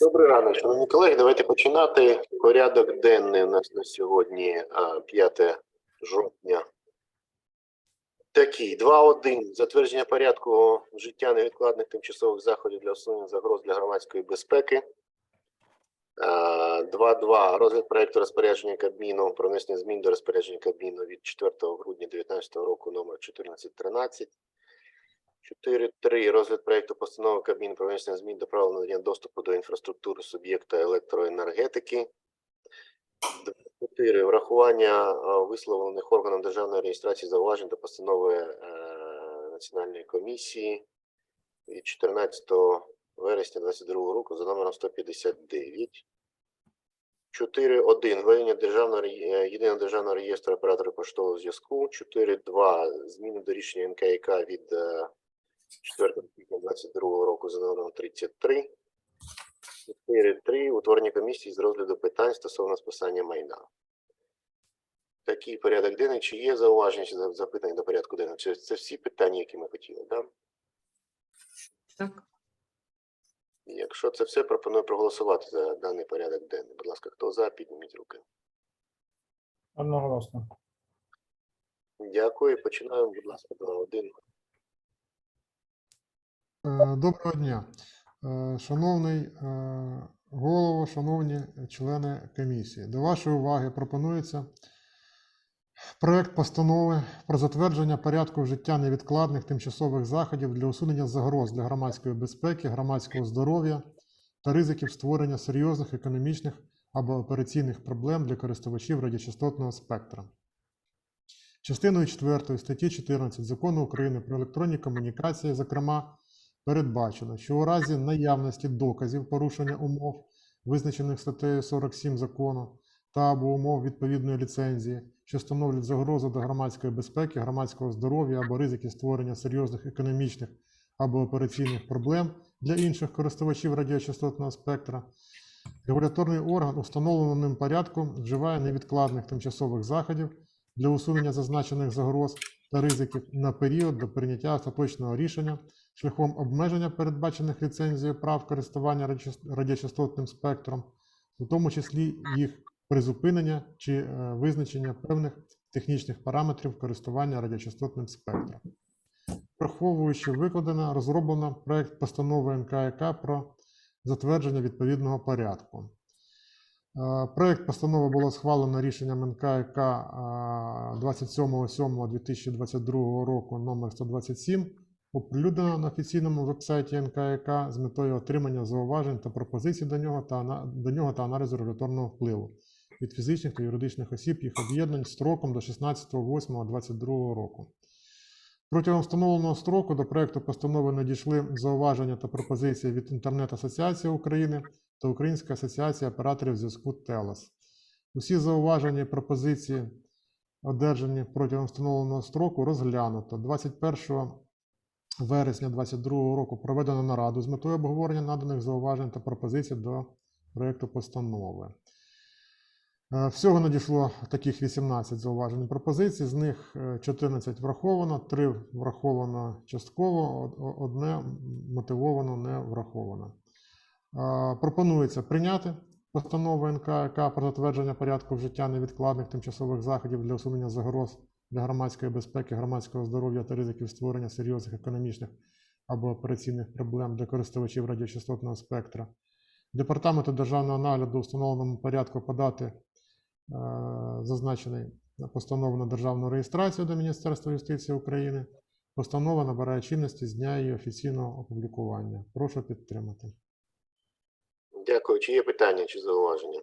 Добрий ранок, шановні колеги. Давайте починати. Порядок денний у нас на сьогодні 5 жовтня. Такий 2.1. Затвердження порядку вжиття невідкладних тимчасових заходів для усунення загроз для громадської безпеки. А, 2.2. Розгляд проекту розпорядження Кабміну про внесення змін до розпорядження Кабміну від 4 грудня 2019 року номер 1413. 4.3. Розгляд проекту постанови Кабміну про внесення змін до правил надання доступу до інфраструктури суб'єкта електроенергетики. 4. Врахування висловлених органом державної реєстрації зауважень до постанови е, Національної комісії від 14 вересня 2022 року за номером 159. 4.1. Введення державного е, єдиного державного реєстру операторів поштового зв'язку. 4.2. Зміни до рішення НКК від е, 4 квітня 2022 року за номером 33. 4.3. Утворення комісії з розгляду питань стосовно списання майна. Такий порядок денний. Чи є зауваження запитання до порядку денного? Чи це всі питання, які ми хотіли, так? Так, Якщо це все, пропоную проголосувати за даний порядок денний. Будь ласка, хто за, підніміть руки. Одноголосно. Дякую. Починаємо, будь ласка, до один. Е, Доброго дня, Е, шановний е, голово, шановні члени комісії. До вашої уваги пропонується проект постанови про затвердження порядку вжиття невідкладних тимчасових заходів для усунення загроз для громадської безпеки, громадського здоров'я та ризиків створення серйозних економічних або операційних проблем для користувачів радіочастотного спектра. Частиною 4 статті 14 Закону України про електронні комунікації, зокрема, передбачено, що у разі наявності доказів порушення умов, визначених статтею 47 закону, та або умов відповідної ліцензії, що становлять загрозу до громадської безпеки, громадського здоров'я або ризики створення серйозних економічних або операційних проблем для інших користувачів радіочастотного спектра, регуляторний орган у встановленому порядку вживає невідкладних тимчасових заходів для усунення зазначених загроз та ризиків на період до прийняття остаточного рішення шляхом обмеження передбачених ліцензією прав користування радіочастотним спектром, у тому числі їх призупинення чи е, визначення певних технічних параметрів користування радіочастотним спектром. Враховуючи викладене, розроблено проект постанови НКК про затвердження відповідного порядку. Е, Проект постанови було схвалено рішенням НКК е, 27.07.2022 року номер 127 оприлюднено на офіційному вебсайті НКК з метою отримання зауважень та пропозицій до нього та, до нього та аналізу регуляторного впливу від фізичних та юридичних осіб їх об'єднань строком до 16.08.2022 року. Протягом встановленого строку до проекту постанови надійшли зауваження та пропозиції від Інтернет-асоціації України та Українська асоціація операторів зв'язку ТЕЛАС. Усі зауваження і пропозиції, одержані протягом встановленого строку, розглянуто. 21 вересня 2022 року проведено нараду з метою обговорення наданих зауважень та пропозицій до проекту постанови. Е, Всього надійшло таких 18 зауважень пропозицій, з них е, 14 враховано, 3 враховано частково, одне мотивовано не враховано. Е, Пропонується прийняти постанову НКК про затвердження порядку вжиття невідкладних тимчасових заходів для усунення загроз для громадської безпеки, громадського здоров'я та ризиків створення серйозних економічних або операційних проблем для користувачів радіочастотного спектра. Департаменту державного нагляду у встановленому порядку подати е, зазначений постанову на державну реєстрацію до Міністерства юстиції України. Постанова набирає чинності з дня її офіційного опублікування. Прошу підтримати. Дякую. Чи є питання чи зауваження?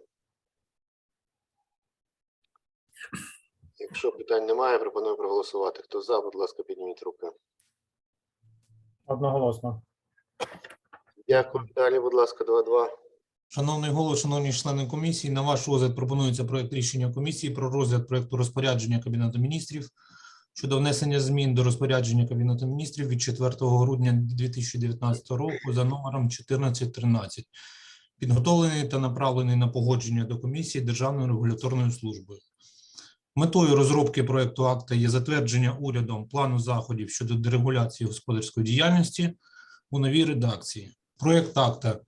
Якщо питань немає, пропоную проголосувати. Хто за, будь ласка, підніміть руки. Одноголосно. Дякую. Далі, будь ласка, 2-2. Шановний голово, шановні члени комісії, на ваш розгляд пропонується проект рішення комісії про розгляд проекту розпорядження Кабінету міністрів щодо внесення змін до розпорядження Кабінету міністрів від 4 грудня 2019 року за номером 1413, підготовлений та направлений на погодження до комісії Державною регуляторною службою. Метою розробки проекту акта є затвердження урядом плану заходів щодо дерегуляції господарської діяльності у новій редакції. Проект акта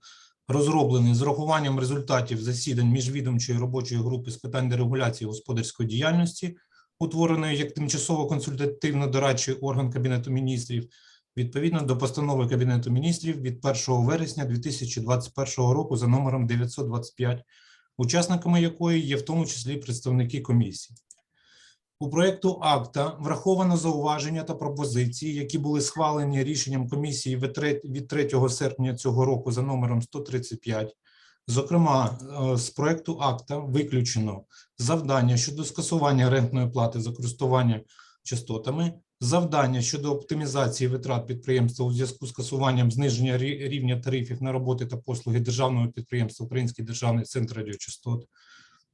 розроблений з урахуванням результатів засідань міжвідомчої робочої групи з питань дерегуляції господарської діяльності, утвореної як тимчасово консультативно-дорадчий орган Кабінету міністрів, відповідно до постанови Кабінету міністрів від 1 вересня 2021 року за номером 925, учасниками якої є в тому числі представники комісії. У проєкту акта враховано зауваження та пропозиції, які були схвалені рішенням комісії від 3 серпня цього року за номером 135. Зокрема, е, з проєкту акта виключено завдання щодо скасування рентної плати за користування частотами, завдання щодо оптимізації витрат підприємства у зв'язку з скасуванням зниження рівня тарифів на роботи та послуги державного підприємства Український державний центр радіочастот.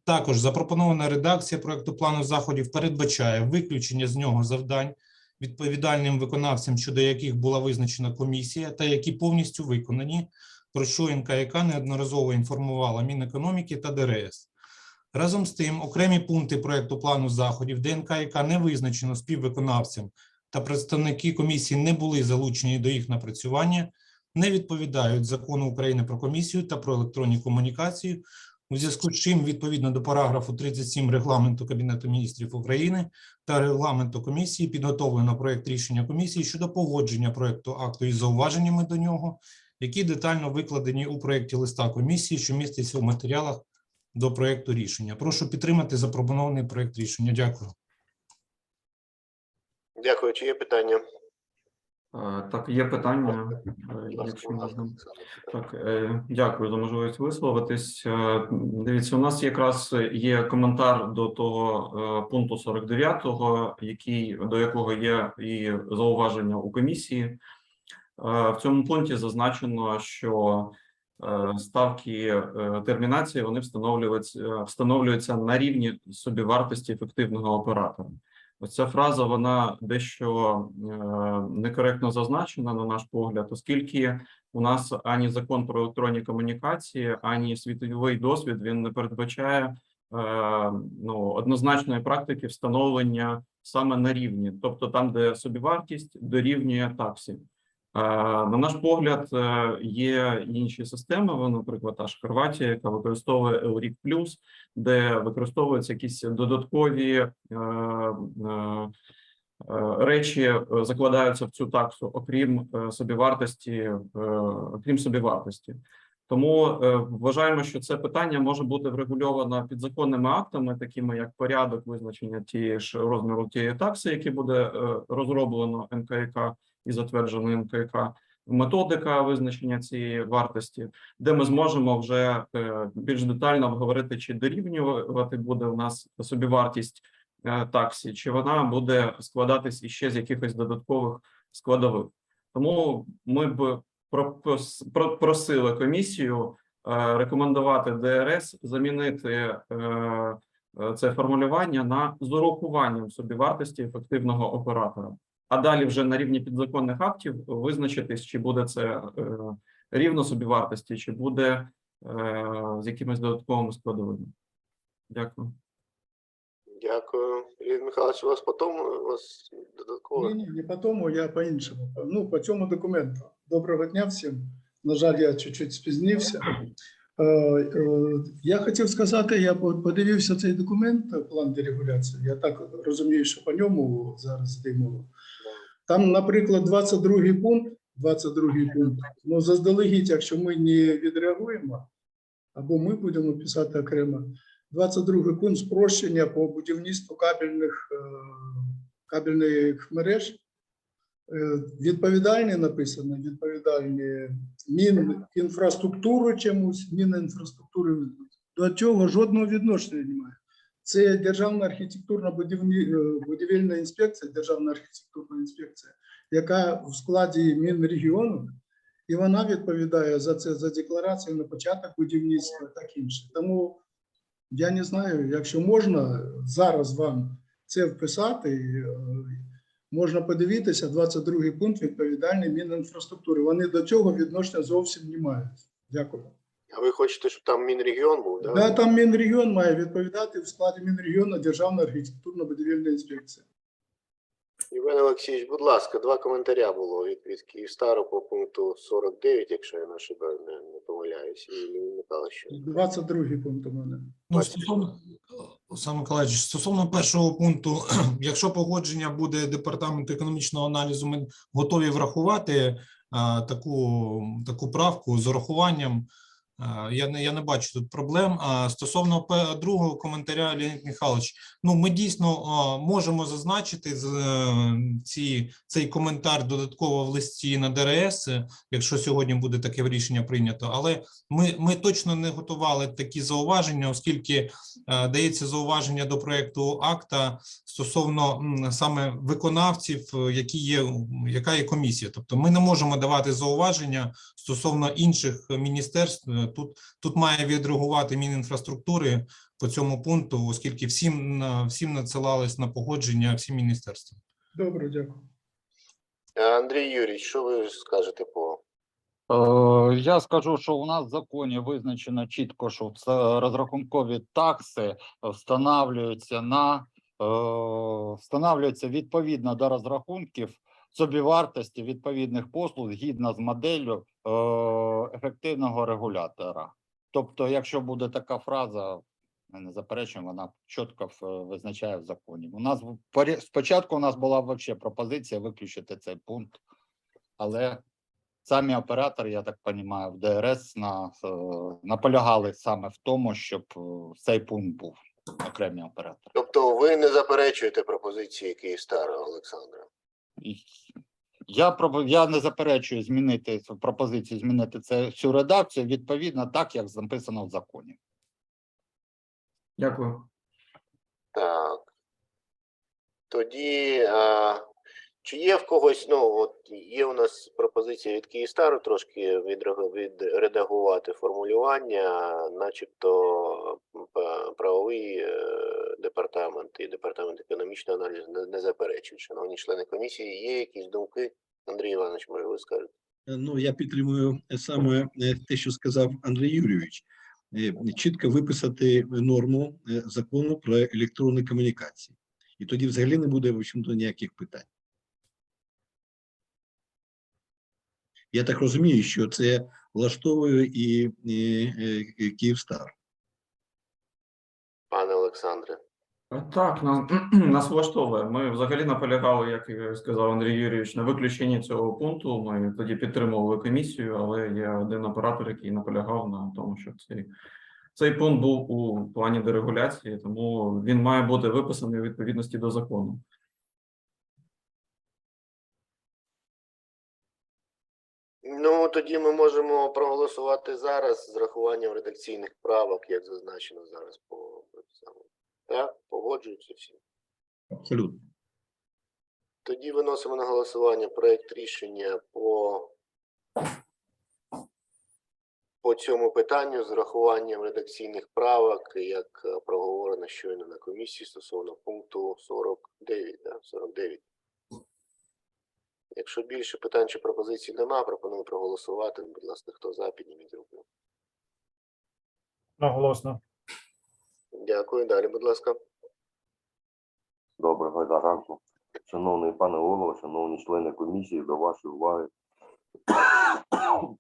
Також запропонована редакція проекту плану заходів передбачає виключення з нього завдань відповідальним виконавцям, щодо яких була визначена комісія, та які повністю виконані, про що НКЯК неодноразово інформувала Мінекономіки та ДРС. Разом з тим, окремі пункти проекту плану заходів, де НКЯК не визначено співвиконавцям та представники комісії не були залучені до їх напрацювання, не відповідають закону України про комісію та про електронні комунікації, у зв'язку з чим, відповідно до параграфу 37 регламенту Кабінету міністрів України та регламенту комісії, підготовлено проект рішення комісії щодо погодження проекту акту із зауваженнями до нього, які детально викладені у проєкті листа комісії, що міститься в матеріалах до проекту рішення. Прошу підтримати запропонований проект рішення. Дякую. Дякую. Чи є питання? Е, Так, є питання, е, ласка, якщо можна. Так, е, дякую за можливість висловитись. Е, Дивіться, у нас якраз є коментар до того е, пункту 49, який до якого є і зауваження у комісії. Е, В цьому пункті зазначено, що е, ставки е, термінації вони встановлюються, е, встановлюються на рівні собівартості ефективного оператора. Ось ця фраза вона дещо е, некоректно зазначена, на наш погляд, оскільки у нас ані закон про електронні комунікації, ані світовий досвід він не передбачає е, ну, однозначної практики встановлення саме на рівні, тобто там, де собівартість дорівнює таксі. Е, На наш погляд, е, є інші системи. ви, Наприклад, та ж Хорватія, яка використовує Eurek Plus, де використовуються якісь додаткові е, речі, закладаються в цю таксу, окрім собівартості, окрім собівартості. Тому вважаємо, що це питання може бути врегульовано підзаконними актами, такими як порядок визначення тієї ж розміру тієї такси, який буде розроблено НКК і затверджено НКК, методика визначення цієї вартості, де ми зможемо вже е, більш детально обговорити, чи дорівнювати буде у нас собівартість е, таксі, чи вона буде складатись іще з якихось додаткових складових. Тому ми б просили комісію е, рекомендувати ДРС замінити це формулювання на з урахуванням собівартості ефективного оператора. А далі вже на рівні підзаконних актів визначитись, чи буде це е, рівно собівартості, чи буде е, з якимись додатковими складовими. Дякую. Дякую. Ігор Михайлович, у вас потім у вас додатково. Ні, ні, не по тому, я по-іншому. Ну, по цьому документу. Доброго дня всім. На жаль, я чуть-чуть спізнився. Е, Я хотів сказати, я подивився цей документ, план дерегуляції. Я так розумію, що по ньому зараз йде мова. Там, наприклад, 22 пункт, 22 пункт. Ну, заздалегідь, якщо ми не відреагуємо, або ми будемо писати окремо. 22 пункт спрощення по будівництву кабельних, е, кабельних мереж. Е, Відповідальні написано, відповідальні Мінінфраструктури чомусь, Мінінфраструктури до цього жодного відношення немає. Це Державна архітектурна будівні- е, інспекція, Державна архітектурна інспекція, яка в складі Мінрегіону, і вона відповідає за це за декларацію на початок будівництва, так інше. Тому я не знаю, якщо можна зараз вам це вписати, е, можна подивитися, 22 пункт відповідальний Мінінфраструктури. Вони до цього відношення зовсім не мають. Дякую. А ви хочете, щоб там Мінрегіон був, да? Да, там Мінрегіон має відповідати в складі Мінрегіону Державна архітектурно-будівельна інспекція. Іван Олексійович, будь ласка, два коментаря було від, від Київстару по пункту 49, якщо я не ошибаю, не, не помиляюсь, і Михайлович. 22 пункт у мене. Ну, стосовно Олександр Миколаївич, стосовно першого пункту, якщо погодження буде департаменту економічного аналізу, ми готові врахувати а, таку, таку правку з урахуванням. А, Я не я не бачу тут проблем. А стосовно другого коментаря, Леонід Михайлович, ну ми дійсно можемо зазначити е, ці цей коментар додатково в листі на ДРС, е, якщо сьогодні буде таке рішення прийнято. Але ми, ми точно не готували такі зауваження, оскільки е, дається зауваження до проекту акта стосовно саме виконавців, е, які є, яка є комісія. Тобто ми не можемо давати зауваження стосовно інших міністерств. Е, Тут, тут має відреагувати Мінінфраструктури по цьому пункту, оскільки всім, на- всім надсилались на погодження всі міністерства. Добре, дякую. Андрій Юрійович, що ви скажете по Е, Я скажу, що у нас в законі визначено чітко, що це розрахункові такси встановлюються на е, встановлюються відповідно до розрахунків собівартості відповідних послуг згідно з моделлю е, ефективного регулятора. Тобто, якщо буде така фраза, не заперечуємо, вона чітко визначає в законі. У нас спочатку у нас була взагалі пропозиція виключити цей пункт, але самі оператори, я так розумію, в ДРС на, е, наполягали саме в тому, щоб е, цей пункт був окремі оператори. Тобто ви не заперечуєте пропозиції Київстара, Олександра? Я я не заперечую змінити цю пропозицію, змінити це цю редакцію відповідно так, як записано в законі. Дякую. Так. Тоді, а, чи є в когось, ну, от є у нас пропозиція від Київстару трошки відредагувати формулювання, начебто правовий е, департамент і департамент економічного аналізу не, не заперечують. Шановні члени комісії, є якісь думки? Андрій Іванович, може ви скажете? Ну, я підтримую саме е, те, що сказав Андрій Юрійович. Е, Чітко виписати норму е, закону про електронні комунікації. І тоді взагалі не буде, в общем-то, ніяких питань. Я так розумію, що це влаштовує і, і, е, Київстар. Пане Олександре. Так, нас, нас влаштовує. Ми взагалі наполягали, як сказав Андрій Юрійович, на виключенні цього пункту. Ми тоді підтримували комісію, але є один оператор, який наполягав на тому, щоб цей, цей пункт був у плані дерегуляції, тому він має бути виписаний у відповідності до закону. Ну, тоді ми можемо проголосувати зараз з рахуванням редакційних правок, як зазначено зараз по цьому. Так, погоджуються всі. Абсолютно. Тоді виносимо на голосування проект рішення по, по цьому питанню з рахуванням редакційних правок, як е, проговорено щойно на комісії стосовно пункту 49. Да? 49. Якщо більше питань чи пропозицій немає, пропоную проголосувати. Будь ласка, хто за, підніміть руку. Наголосно. Дякую. Далі, будь ласка. Доброго ранку. Шановний пане голово, шановні члени комісії, до вашої уваги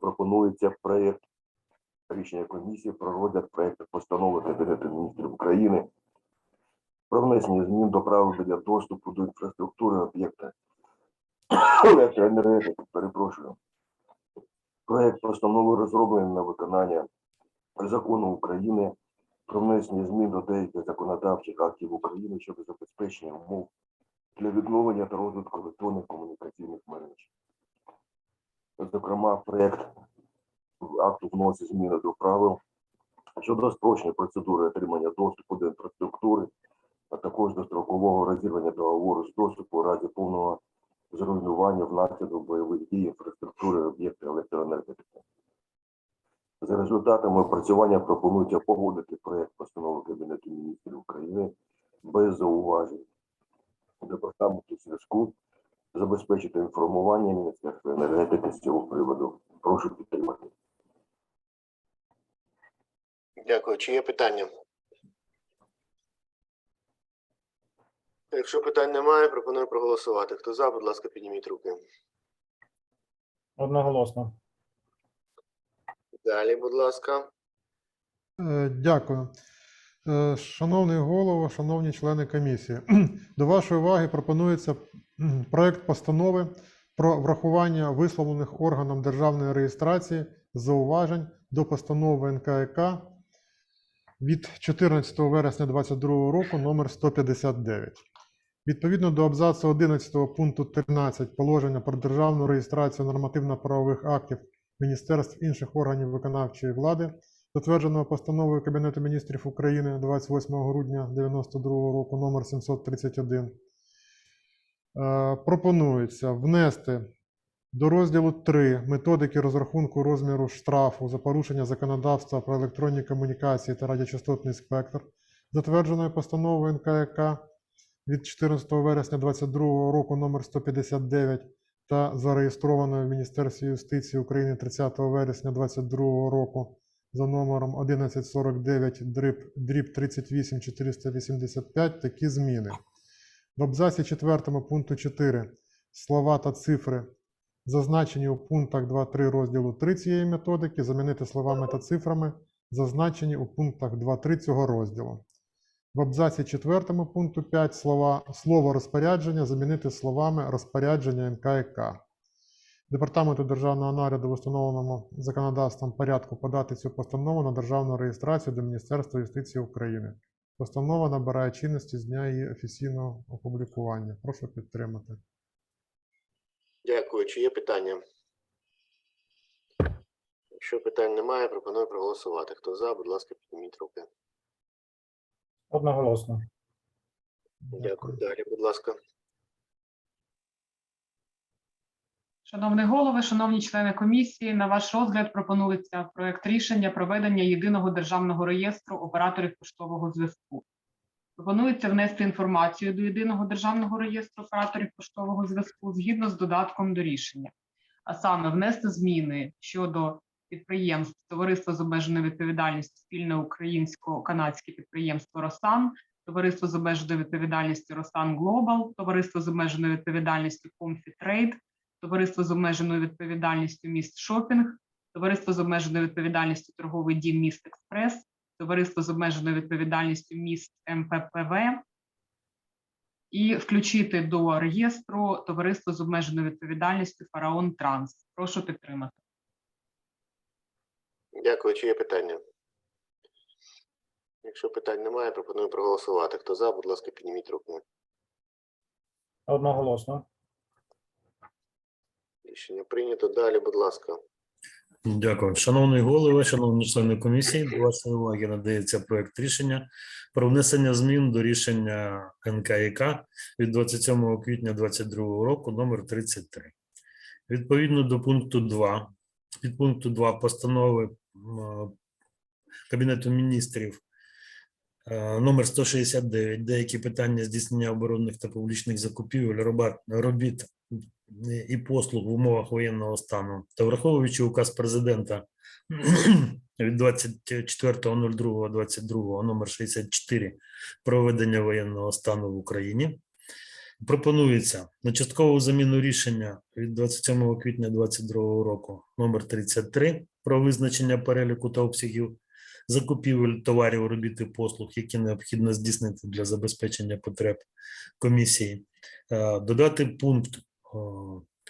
пропонується проєкт рішення комісії про розгляд проєкту постанови Кабінету міністрів України про внесення змін до правил для доступу до інфраструктури об'єкта електроенергетики. Перепрошую. Проєкт постанови розроблений на виконання закону України про внесення змін до деяких законодавчих актів України щодо забезпечення умов для відновлення та розвитку електронних комунікаційних мереж. Зокрема, проект акту вносить зміни до правил щодо спрощення процедури отримання доступу до інфраструктури, а також до строкового розірвання договору з доступу у разі повного зруйнування внаслідок бойових дій інфраструктури об'єктів електроенергетики. За результатами опрацювання пропонується погодити проект постанови Кабінету міністрів України без зауважень. Департаменту зв'язку забезпечити інформування Міністерства енергетики з цього приводу. Прошу підтримати. Дякую. Чи є питання? Якщо питань немає, пропоную проголосувати. Хто за, будь ласка, підніміть руки. Одноголосно. Далі, будь ласка. Е, Дякую. Е, Шановний голово, шановні члени комісії, до вашої уваги пропонується проект постанови про врахування висловлених органом державної реєстрації зауважень до постанови НКК від 14 вересня 2022 року номер 159. Відповідно до абзацу 11 пункту 13 положення про державну реєстрацію нормативно-правових актів міністерств інших органів виконавчої влади, затвердженого постановою Кабінету міністрів України 28 грудня 1992 року номер 731, е, пропонується внести до розділу 3 методики розрахунку розміру штрафу за порушення законодавства про електронні комунікації та радіочастотний спектр, затвердженої постановою НКК від 14 вересня 2022 року номер 159 та зареєстрованою в Міністерстві юстиції України 30 вересня 2022 року за номером 1149 дріб, дріб 38 485 такі зміни. В абзаці 4 пункту 4 слова та цифри, зазначені у пунктах 2.3 розділу 3 цієї методики, замінити словами та цифрами, зазначені у пунктах 2.3 цього розділу. В абзаці 4 пункту 5 слова, слово розпорядження замінити словами розпорядження НКК. Департаменту державного нагляду в установленому законодавством порядку подати цю постанову на державну реєстрацію до Міністерства юстиції України. Постанова набирає чинності з дня її офіційного опублікування. Прошу підтримати. Дякую. Чи є питання? Якщо питань немає, пропоную проголосувати. Хто за, будь ласка, підніміть руки. Одноголосно. Дякую. Далі, будь ласка. Шановний голови, шановні члени комісії, на ваш розгляд пропонується проект рішення проведення єдиного державного реєстру операторів поштового зв'язку. Пропонується внести інформацію до єдиного державного реєстру операторів поштового зв'язку згідно з додатком до рішення, а саме внести зміни щодо підприємств Товариства з обмеженою відповідальністю спільне українсько-канадське підприємство Росан, Товариство з обмеженою відповідальністю Росан Глобал, Товариство з обмеженою відповідальністю Comfy Товариство з обмеженою відповідальністю Міст Шопінг, Товариство з обмеженою відповідальністю Торговий дім Міст Експрес, Товариство з обмеженою відповідальністю Міст МППВ і включити до реєстру Товариство з обмеженою відповідальністю Фараон Транс. Прошу підтримати. Дякую. Чи є питання? Якщо питань немає, пропоную проголосувати. Хто за, будь ласка, підніміть руки. Одноголосно. Рішення прийнято. Далі, будь ласка. Дякую. Шановний голово, шановні члени комісії, до вашої уваги надається проект рішення про внесення змін до рішення НКІК від 27 квітня 2022 року номер 33. Відповідно до пункту 2, від пункту 2 постанови Кабінету міністрів е, номер 169, деякі питання здійснення оборонних та публічних закупівель, робіт і послуг в умовах воєнного стану та враховуючи указ президента від 24.02.22 номер 64 про введення воєнного стану в Україні. Пропонується на часткову заміну рішення від 27 квітня 2022 року номер 33 про визначення переліку та обсягів закупівель товарів, робіт і послуг, які необхідно здійснити для забезпечення потреб комісії. Е, Додати пункт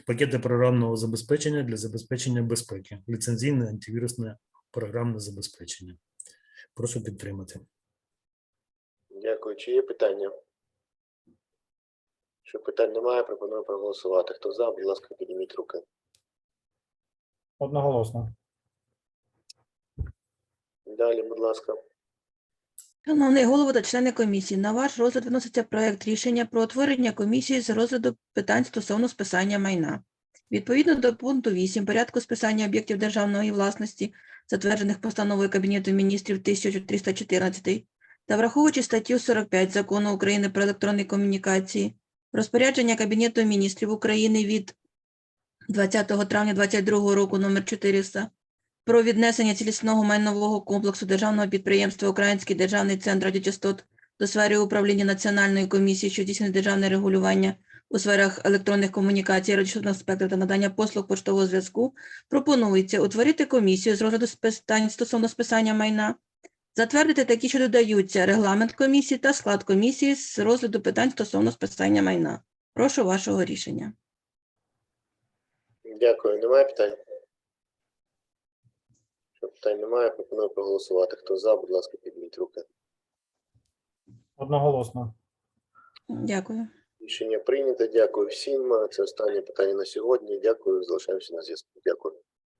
пакети програмного забезпечення для забезпечення безпеки, ліцензійне антивірусне програмне забезпечення. Прошу підтримати. Дякую. Чи є питання? Якщо питань немає, пропоную проголосувати. Хто за, будь ласка, підніміть руки. Одноголосно. Далі, будь ласка. Шановний голово та члени комісії, на ваш розгляд виноситься проект рішення про утворення комісії з розгляду питань стосовно списання майна. Відповідно до пункту 8 порядку списання об'єктів державної власності, затверджених постановою Кабінету міністрів 1314, та враховуючи статтю 45 Закону України про електронні комунікації, розпорядження Кабінету міністрів України від 20 травня 2022 року номер 400 про віднесення цілісного майнового комплексу державного підприємства Український державний центр радіочастот до сфери управління Національної комісії, що здійснює державне регулювання у сферах електронних комунікацій, радіочастотного спектру та надання послуг поштового зв'язку, пропонується утворити комісію з розгляду питань стосовно списання майна, затвердити такі, що додаються регламент комісії та склад комісії з розгляду питань стосовно списання майна. Прошу вашого рішення. Дякую. Немає питань? Якщо питань немає, пропоную проголосувати. Хто за, будь ласка, підніміть руки. Одноголосно. Дякую. Рішення прийнято. Дякую всім. Це останнє питання на сьогодні. Дякую. Залишаємося на зв'язку. Дякую.